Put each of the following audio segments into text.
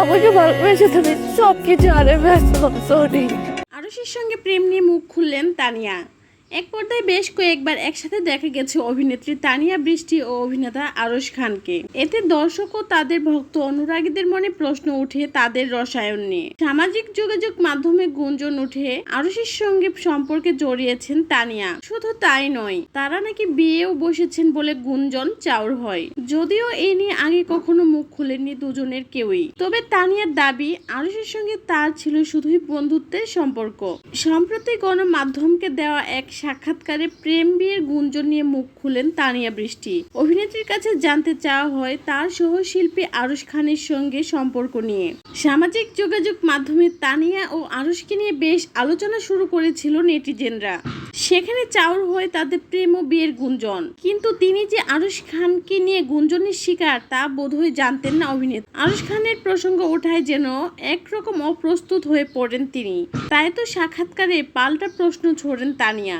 আমাকে ভালোবেসে তুমি সব কিছু আরে ব্যস্ত সরি আরুষের সঙ্গে প্রেম নিয়ে মুখ খুললেন তানিয়া। এক পর্দায় বেশ কয়েকবার একসাথে দেখা গেছে অভিনেত্রী তানিয়া বৃষ্টি ও অভিনেতা আরশ খানকে। এতে দর্শক ও তাদের ভক্ত অনুরাগীদের মনে প্রশ্ন উঠে তাদের রসায়ন নিয়ে। সামাজিক যোগাযোগ মাধ্যমে গুঞ্জন উঠে আরুষের সঙ্গে সম্পর্কে জড়িয়েছেন তানিয়া। শুধু তাই নয়, তারা নাকি বিয়েও বসেছেন বলে গুঞ্জন চাউর হয়। যদিও এ নিয়ে আগে কখনো মুখ খুলেননি দুজনের কেউই। তবে তানিয়ার দাবি আরুষের সঙ্গে তার ছিল শুধুই বন্ধুত্বের সম্পর্ক। সম্প্রতি গণমাধ্যমকে দেওয়া এক সাক্ষাৎকারে প্রেম বিয়ের গুঞ্জন নিয়ে মুখ খুলেন তানিয়া বৃষ্টি। অভিনেত্রীর কাছে জানতে চাওয়া হয়, তার সহশিল্পী আরুষ খানের সঙ্গে সম্পর্ক নিয়ে। সামাজিক যোগাযোগ মাধ্যমে তানিয়া ও আরুষকে নিয়ে বেশ আলোচনা শুরু করেছিল নেটিজেনরা। সেখানে চাউর হয় তাদের প্রেম ও বিয়ের গুঞ্জন। কিন্তু তিনি যে আরুষ খানকে নিয়ে গুঞ্জনের শিকার, তা বোধহয় জানতেন না অভিনেতা। আরুষ খানের প্রসঙ্গ ওঠায় যেন একরকম অপ্রস্তুত হয়ে পড়েন তিনি। তাই তো সাক্ষাৎকারে পাল্টা প্রশ্ন ছোড়েন তানিয়া।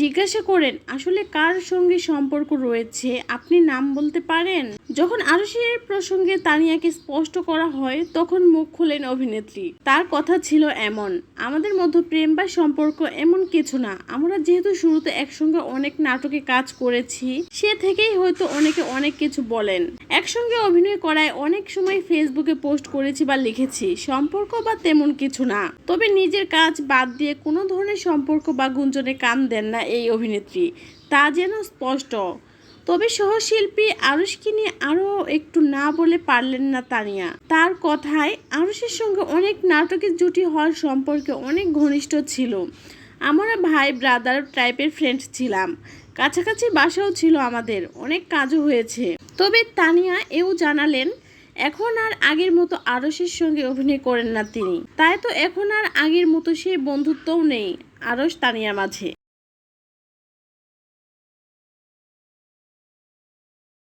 জিজ্ঞাসা করেন, আসলে কার সঙ্গে সম্পর্ক রয়েছে? আপনি নাম বলতে পারেন? যখন আরুষের প্রসঙ্গে তানিয়াকে স্পষ্ট করা হয়, তখন মুখ খুলেন অভিনেত্রী। তার কথা ছিল এমন, আমাদের মধ্যে প্রেম বা সম্পর্ক এমন কিছু না। আমরা যেহেতু শুরুতে একসঙ্গে অনেক নাটকে কাজ করেছি, সে থেকেই হয়তো অনেকে অনেক কিছু বলেন। একসঙ্গে অভিনয় করায় অনেক সময় ফেসবুকে পোস্ট করেছি বা লিখেছি। সম্পর্ক বা তেমন কিছু না। তবে নিজের কাজ বাদ দিয়ে কোনো ধরনের সম্পর্ক বা গুঞ্জনে কান দেন না এই অভিনেত্রী। তা যেন স্পষ্ট। তবে সহশিল্পী আরুষকে নিয়ে আরও একটু না বলে পারলেন না তানিয়া। তার কথায় আরুষের সঙ্গে অনেক নাটকের জুটি হওয়ার সম্পর্কে অনেক ঘনিষ্ঠ ছিল। আমরা ভাই ব্রাদার টাইপের ফ্রেন্ড ছিলাম। কাছাকাছি বাসাও ছিল আমাদের, অনেক কাজও হয়েছে। তবে তানিয়া এও জানালেন, এখন আর আগের মতো আরসের সঙ্গে অভিনয় করেন না তিনি। তাই তো এখন আর আগের মতো সেই বন্ধুত্বও নেই আরস তানিয়া মাঝে।